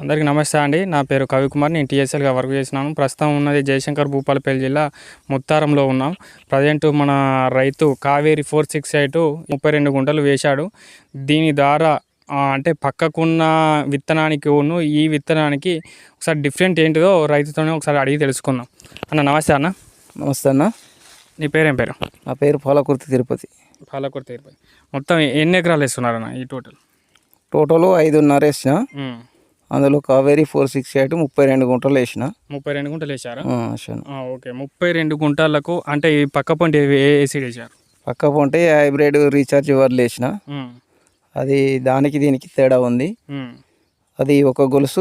అందరికీ నమస్తే అండి. నా పేరు కవికుమార్. నేను టీఎస్ఎల్గా వర్క్ చేసినాను ప్రస్తుతం ఉన్నది జయశంకర్ భూపాలపల్లి జిల్లా ముత్తారంలో ఉన్నాం. ప్రజెంట్ మన రైతు కావేరి ఫోర్ సిక్స్ ఎయిట్ ముప్పై రెండు గుంటలు వేశాడు. దీని ద్వారా అంటే పక్కకున్న విత్తనానికి ఉన్ను ఈ విత్తనానికి ఒకసారి డిఫరెంట్ ఏంటిదో రైతుతోనే ఒకసారి అడిగి తెలుసుకుందాం. అన్న నమస్తే అన్న. నమస్తే అన్న. నీ పేరేం పేరు? నా పేరు పాలకుర్తి తిరుపతి. పాలకూర తీరుపతి. మొత్తం ఎన్ని ఎకరాలు వేస్తున్నారన్న ఈ టోటల్? టోటల్ ఐదున్నర వేసిన. అందులో కావేరీ ఫోర్ సిక్స్ ఎయిట్ ముప్పై రెండు గుంటలు వేసిన. ముప్పై రెండు గుంటలు ఆ, ఓకే. ముప్పై రెండు గుంటలకు అంటే ఈ పక్క పంట ఏసీ వేశారు? పక్క పొంటే హైబ్రిడ్ రీఛార్జ్ వర్లు వేసిన. అది దానికి దీనికి తేడా ఉంది. అది ఒక గొలుసు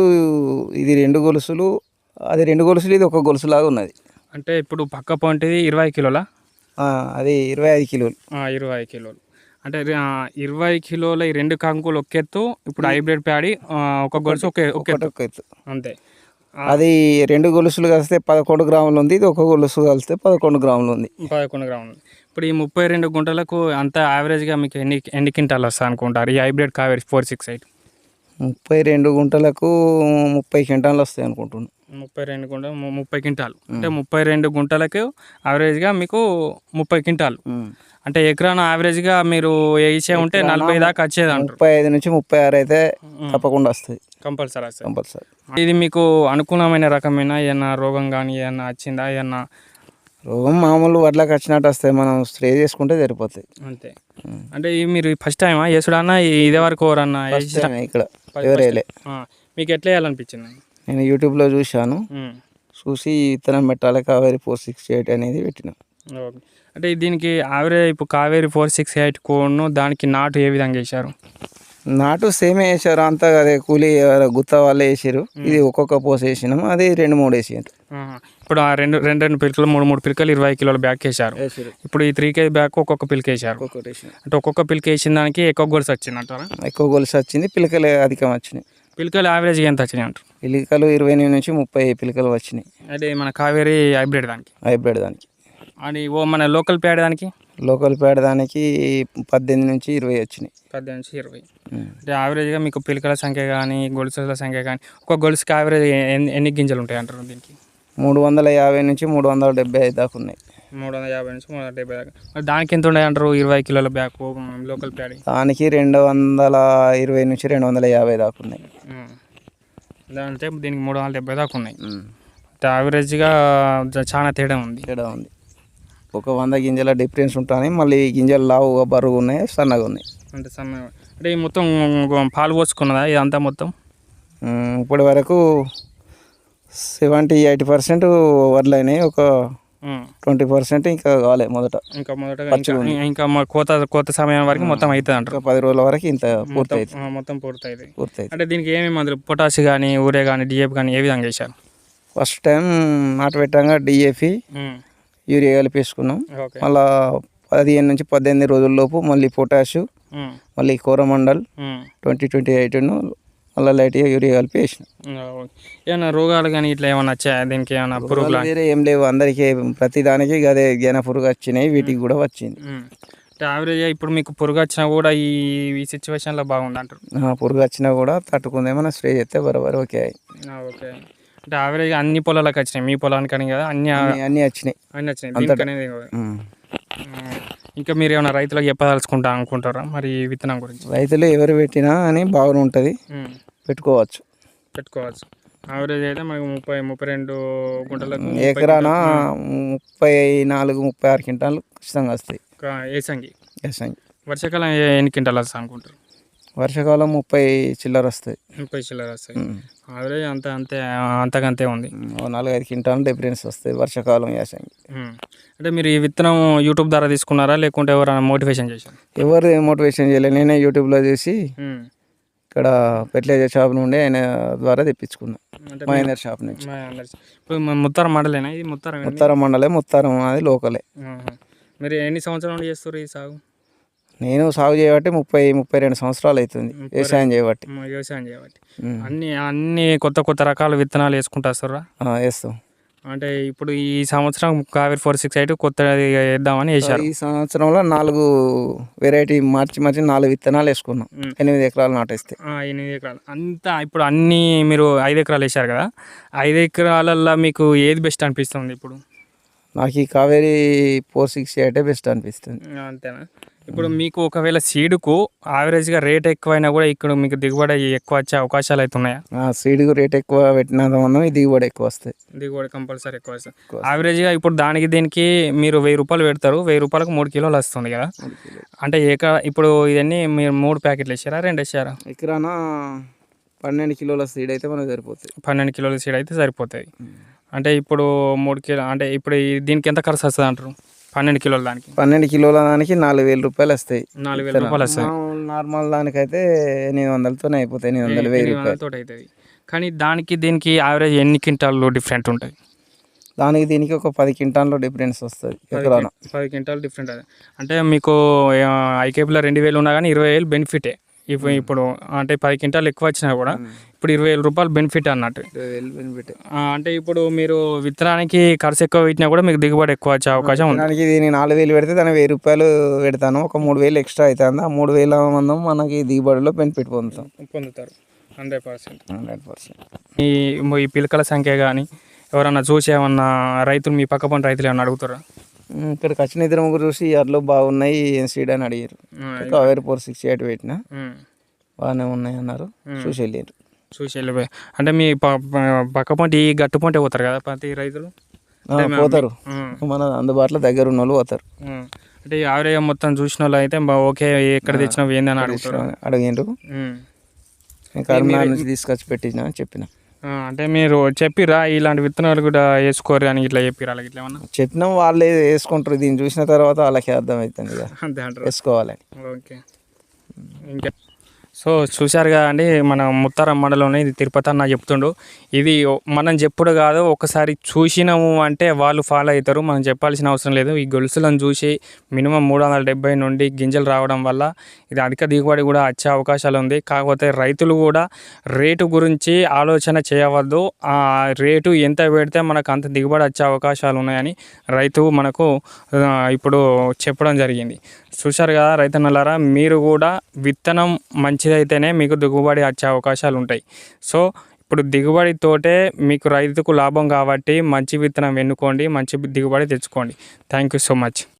ఇది రెండు గొలుసులు అది రెండు గొలుసులు ఇది ఒక గొలుసు లాగా ఉన్నది. అంటే ఇప్పుడు పక్క పంటది ఇరవై కిలోల? అది ఇరవై ఐదు కిలోలు. ఇరవై కిలోలు. అంటే ఇరవై కిలోల ఈ రెండు కంకులు ఒక ఎత్తు ఇప్పుడు హైబ్రిడ్ ప్యాడీ ఒక గొలుసు ఒక ఎత్తు అంతే. అది రెండు గొలుసులు కలిస్తే పదకొండు గ్రాములు ఉంది ఇది ఒక గొలుసు కలిస్తే పదకొండు గ్రాములు ఉంది. పదకొండు గ్రాములు ఇప్పుడు ఈ ముప్పై రెండు గుంటలకు అంత యావరేజ్గా మీకు ఎన్ని ఎన్ని క్వింటాలు వస్తాయి అనుకుంటారు? ఈ hybrid Kaveri four six eight? ముప్పై రెండు గుంటలకు ముప్పై క్వింటాలు వస్తాయి అనుకుంటున్నాను. ముప్పై రెండు గుంట ముప్పై క్వింటాలు. అంటే ముప్పై రెండు గుంటలకు యావరేజ్గా మీకు ముప్పై క్వింటాలు. అంటే ఎకరాన యావరేజ్గా మీరు వేసే ఉంటే నలభై దాకా వచ్చేది అంటారు. ముప్పై ఐదు నుంచి ముప్పై ఆరు అయితే తప్పకుండా వస్తుంది. కంపల్సరీ వస్తుంది. కంపల్సరీ. ఇది మీకు అనుకూలమైన రకమైన ఏమన్నా రోగం కానీ ఏమన్నా వచ్చిందా? ఏమన్నా? రోగం మామూలు వడ్లకు వచ్చినట్టు వస్తాయి మనం స్ప్రే చేసుకుంటే సరిపోతాయి అంతే. అంటే ఇది మీరు ఫస్ట్ టైమా? వేసుడన్నా ఇదే వరకు ఎవరన్నా ఇక్కడ. ఎవరేలే ఆ, మీకు ఎట్లా వేయాలనిపించింది? నేను యూట్యూబ్లో చూశాను. ఉమ్, చూసి విత్తనం పెట్టాలి. కావేరి ఫోర్ సిక్స్ ఎయిట్ అనేది పెట్టిన. ఓకే. అంటే దీనికి యావరేజ్ ఇప్పుడు కావేరి ఫోర్ సిక్స్ ఎయిట్ కోడ్ను దానికి నాటు ఏ విధంగా వేశారు? నాటు సేమే వేసారు అంతా అదే కూలి గుత్త వాళ్ళే వేసారు ఇది ఒక్కొక్క పోసి వేసినాము. అది రెండు మూడు వేసారు. ఇప్పుడు ఆ రెండు రెండు రెండు పిలకలు మూడు మూడు పిలకలు ఇరవై కిలోల బ్యాక్ వేశారు. వేసారు ఇప్పుడు ఈ త్రీ కేజీ బ్యాక్ ఒక్కొక్క పిలక వేసారు అంటే ఒక్కొక్క పిలక వేసిన దానికి ఎక్కువ గొలుసు వచ్చింది అంటారా ఎక్కువ గొలుసు వచ్చింది. పిలకలు అధికం వచ్చినాయి. పిలకలు యావరేజ్గా ఎంత వచ్చినాయి అంటారు? పిలకలు ఇరవై ఎనిమిది నుంచి ముప్పై పిలకలు వచ్చినాయి. అంటే మన కావేరి హైబ్రిడ్ దానికి. హైబ్రిడ్ దానికి. అని ఓ మన లోకల్ ప్యాడ్ దానికి? లోకల్ పేడ దానికి పద్దెనిమిది నుంచి ఇరవై వచ్చినాయి. పద్దెనిమిది నుంచి ఇరవై. అంటే యావరేజ్గా మీకు పిలకల సంఖ్య కానీ గొలుసుల సంఖ్య కానీ ఒక గొలుసుకి యావరేజ్ ఎన్ని ఎన్ని గింజలు ఉంటాయి అంటారు దీనికి? మూడు వందల యాభై నుంచి మూడు వందల డెబ్బై ఐదు దాకా ఉన్నాయి. మూడు వందల యాభై నుంచి మూడు వందల డెబ్బై దాకా. మరి దానికి ఎంత ఉండే అంటారు ఇరవై కిలోల బ్యాక్ లోకల్ ప్యాడ్? దానికి రెండు వందల ఇరవై నుంచి రెండు వందల యాభై దాకా ఉన్నాయి. అంటే దీనికి మూడు వందల డెబ్బై దాకా ఉన్నాయి. అంటే యావరేజ్గా చాలా తేడా ఉంది. తేడా ఉంది. ఒక వంద గింజల డిఫరెన్స్ ఉంటుంది మళ్ళీ గింజలు లావుగా బరువు ఉన్నాయి సన్నగా ఉన్నాయి. అంటే సన్న అంటే ఈ మొత్తం పాలు పోసుకున్నదా ఇదంతా మొత్తం? ఇప్పటి వరకు సెవెంటీ ఎయిటీ పర్సెంట్ వడ్లు అయినాయి ఒక. ట్వంటీ పర్సెంట్ ఇంకా కావాలి మొదట. ఇంకా మొదటగా ఇంకా మా కోత కోత సమయం వరకు మొత్తం అవుతుంది అంటారు. పది రోజుల వరకు ఇంత పూర్తయింది ఆ, మొత్తం పూర్తయింది పూర్తయింది అంటే దీనికి ఏమేమి మందులు పొటాష్ కానీ ఊరే కానీ డిఏపి కానీ ఏ విధంగా వేశారు ఫస్ట్ టైం నాటు పెట్టంగా డిఏపి. యూరియా కలిపేసుకున్నాం మళ్ళా పదిహేను నుంచి పద్దెనిమిది రోజుల లోపు మళ్ళీ పొటాషు. మళ్ళీ కోరమండల్. ట్వంటీ ట్వంటీ ఎయిట్ను మళ్ళీ లైట్గా యూరియా కలిపి వేసిన. ఏమైనా రోగాలు కానీ ఇట్లా ఏమైనా వచ్చాయా దీనికి ఏమైనా పురుగులు వేరే ఏం లేవు. అందరికీ ప్రతి దానికి అదే జ్ఞాన పురుగు వచ్చినాయి వీటికి కూడా వచ్చింది. యావరేజ్ ఇప్పుడు మీకు పురుగు వచ్చినా కూడా ఈ ఈ సిచ్యువేషన్లో బాగుంది అంటారు పురుగు వచ్చినా కూడా తట్టుకుందేమో స్ప్రే చేస్తే బరోబర్ ఓకే ఓకే. అంటే యావరేజ్ అన్ని పొలాలకు వచ్చినాయి. మీ పొలానికి అని కదా అన్ని అన్ని- వచ్చినాయి. అన్ని వచ్చినాయి. దీనికి అనేది ఇంకా మీరు ఏమైనా రైతులకు చెప్పదలుచుకుంటా అనుకుంటారా? మరి ఈ విత్తనం గురించి. రైతులు ఎవరు పెట్టినా అని బాగానే ఉంటుంది. పెట్టుకోవచ్చు. పెట్టుకోవచ్చు. యావరేజ్ అయితే మనకు ముప్పై ముప్పై రెండు గుంటలకు ఎకరాన ముప్పై నాలుగు ముప్పై ఆరు క్వింటాలు ఖచ్చితంగా వస్తాయి. ఏసంగి. వ్యవసాయం వర్షాకాలం ఎన్ని క్వింటాలు వస్తాయి అనుకుంటారు? వర్షాకాలం ముప్పై చిల్లర వస్తాయి. ముప్పై చిల్లర వస్తాయి. ఉమ్. యావరేజ్ అంత అంతే అంతకంతే ఉంది. నాలుగైదు క్వింటాలు డిఫరెన్స్ వస్తాయి వర్షాకాలం ఉమ్. అంటే మీరు ఈ విత్తనం యూట్యూబ్ ద్వారా తీసుకున్నారా? లేకుంటే ఎవరైనా మోటివేషన్ చేశారు? ఎవరు మోటివేషన్ చేయలేదు నేనే యూట్యూబ్లో చూసి ఇక్కడ ఫెర్టిలైజర్ షాప్ నుండి ఆయన ద్వారా తెప్పించుకున్నా. మహేందర్ షాప్ నుంచి. ఇప్పుడు ముత్తారం మండలేనా? ఇది ముత్తారం? ముత్తారం మండలే ముత్తారం అది లోకలే. మీరు ఎన్ని సంవత్సరాల చేస్తారు ఈ సాగు? నేను సాగు చేయబట్టి ముప్పై ముప్పై రెండు సంవత్సరాలు అవుతుంది. వ్యవసాయం చేయబట్టి. వ్యవసాయం చేయబట్టి. అన్ని అన్ని కొత్త కొత్త రకాల విత్తనాలు వేసుకుంటా ఆ, వేస్తాం. అంటే ఇప్పుడు ఈ సంవత్సరం కావేరి ఫోర్ సిక్స్ ఎయిట్ కొత్తది వేద్దామని వేశారు. ఈ సంవత్సరంలో నాలుగు వెరైటీ మార్చి మార్చి నాలుగు విత్తనాలు వేసుకున్నాం. ఎనిమిది ఎకరాలు నాటేస్తే. ఎనిమిది ఎకరాలు. అంతా ఇప్పుడు అన్నీ మీరు ఐదు ఎకరాలు వేశారు కదా. ఐదు ఎకరాలల్లో మీకు ఏది బెస్ట్ అనిపిస్తుంది ఇప్పుడు? నాకు ఈ కావేరీ ఫోర్ సిక్స్ ఎయిటే బెస్ట్ అనిపిస్తుంది. అంతేనా? ఇప్పుడు మీకు ఒకవేళ సీడుకు యావరేజ్గా రేట్ ఎక్కువైనా కూడా ఇక్కడ మీకు దిగుబడి ఎక్కువ వచ్చే అవకాశాలు అయితే ఉన్నాయా? ఆ సీడ్కు రేట్ ఎక్కువ పెట్టిన ఇది కూడా ఎక్కువ వస్తాయి. దిగుబడి కంపల్సరీ ఎక్కువ వస్తుంది యావరేజ్గా ఇప్పుడు దానికి దీనికి మీరు వెయ్యి రూపాయలు పెడతారు. వెయ్యి రూపాయలకు మూడు కిలోలు వస్తుంది కదా? అంటే ఏక ఇప్పుడు ఇవన్నీ మీరు మూడు ప్యాకెట్లు వేసారా? రెండు వేసారా? ఎకరాన పన్నెండు కిలోల సీడ్ అయితే మనకు సరిపోతుంది పన్నెండు కిలోల సీడ్ అయితే సరిపోతుంది అంటే ఇప్పుడు మూడు కిలో అంటే ఇప్పుడు దీనికి ఎంత ఖర్చు వస్తుంది అంటారు? పన్నెండు కిలోల దానికి? పన్నెండు కిలోల దానికి నాలుగు వేల రూపాయలు వస్తాయి. నాలుగు వేల రూపాయలు వస్తాయి. నార్మల్ దానికైతే ఎనిమిది వందలతోనే అయిపోతాయి ఎనిమిది వందలు వెయ్యి రూపాయలు. తోటి అవుతుంది కానీ దానికి దీనికి యావరేజ్ ఎన్ని క్వింటాల్లో డిఫరెంట్ ఉంటాయి? దానికి దీనికి ఒక పది క్వింటాల్లో డిఫరెన్స్ వస్తుంది ఎకరాన పది క్వింటాల్ డిఫరెంట్ అది. అంటే మీకు ఐకేపీలో రెండు వేలు ఉన్నా కానీ ఇరవై వేలు బెనిఫిటే ఇప్పుడు ఇప్పుడు అంటే పది క్వింటాల్ ఎక్కువ వచ్చినా కూడా ఇప్పుడు ఇరవై వేల రూపాయలు బెనిఫిట్ అన్నట్టు. బెనిఫిట్ అంటే ఇప్పుడు మీరు విత్తనానికి ఖర్చు ఎక్కువ పెట్టినా కూడా మీకు దిగుబడి ఎక్కువ వచ్చే అవకాశం ఉంది. దానికి దీని నాలుగు వేలు పెడితే దాని వెయ్యి రూపాయలు పెడతాను. ఒక మూడు వేలు ఎక్స్ట్రా అవుతుంది. ఆ మూడు వేల మందం మనకి దిగుబడిలో బెనిఫిట్ పొందుతాం. పొందుతారు. Hundred percent. Hundred percent. ఈ ఈ పిలకల సంఖ్య కానీ ఎవరన్నా చూసి ఏమన్నా రైతులు మీ పక్క పని రైతులు ఏమన్నా అడుగుతారా? ఇక్కడికి వచ్చిన ఇద్దరు ముగ్గురు చూసి అట్లో బాగున్నాయి ఏం సీడ్ అని అడిగారు. కావేరి ఫోర్ సిక్స్ ఎయిట్ పెట్టిన. బాగానే ఉన్నాయి అన్నారు. చూసి వెళ్ళారు చూసి వెళ్ళిపోయి. అంటే మీ పక్క పొంటి ఈ గట్టు పొంటే పోతారు కదా ప్రతి రైతులు? పోతారు. మన అందుబాటులో దగ్గర ఉన్న వాళ్ళు పోతారు. అంటే ఆవరేజ్ మొత్తం చూసిన వాళ్ళు అయితే ఓకే ఎక్కడ తెచ్చినావు ఏందని అడుగుతారు. అడిగిండ్రు. కరీంనగర్ నుంచి తీసుకొచ్చి పెట్టించిన చెప్పిన. అంటే మీరు చెప్పిరా ఇలాంటి విత్తనాలు కూడా వేసుకోరు అని ఇట్లా చెప్పిరా అలాగ ఇట్లా ఏమన్నా? చెప్పినాం వాళ్ళే వేసుకుంటారు దీన్ని చూసిన తర్వాత వాళ్ళకి అర్థమవుతుంది ఇక అంతే అంటారు. వేసుకోవాలని. ఓకే. ఇంకా? సో చూశారు కదా అండి మన ముత్తారం మండలంలో ఇది తిరుపతి అన్న చెప్తుండు. ఇది మనం చెప్పుడు కాదు ఒకసారి చూసినాము అంటే వాళ్ళు ఫాలో అవుతారు మనం చెప్పాల్సిన అవసరం లేదు. ఈ గొలుసులను చూసి మినిమం మూడు వందల డెబ్బై నుండి గింజలు రావడం వల్ల ఇది అధిక దిగుబడి కూడా వచ్చే అవకాశాలు ఉంది. కాకపోతే రైతులు కూడా రేటు గురించి ఆలోచన చేయవద్దు. ఆ రేటు ఎంత పెడితే మనకు అంత దిగుబడి వచ్చే అవకాశాలు ఉన్నాయని రైతు మనకు ఇప్పుడు చెప్పడం జరిగింది. చూశారు కదా రైతన్నలారా మీరు కూడా విత్తనం మంచి మంచిదైతేనే మీకు దిగుబడి వచ్చే అవకాశాలు ఉంటాయి సో ఇప్పుడు దిగుబడితోటే మీకు రైతుకు లాభం కాబట్టి మంచి విత్తనం ఎన్నుకోండి మంచి దిగుబడి తెచ్చుకోండి. Thank you so much.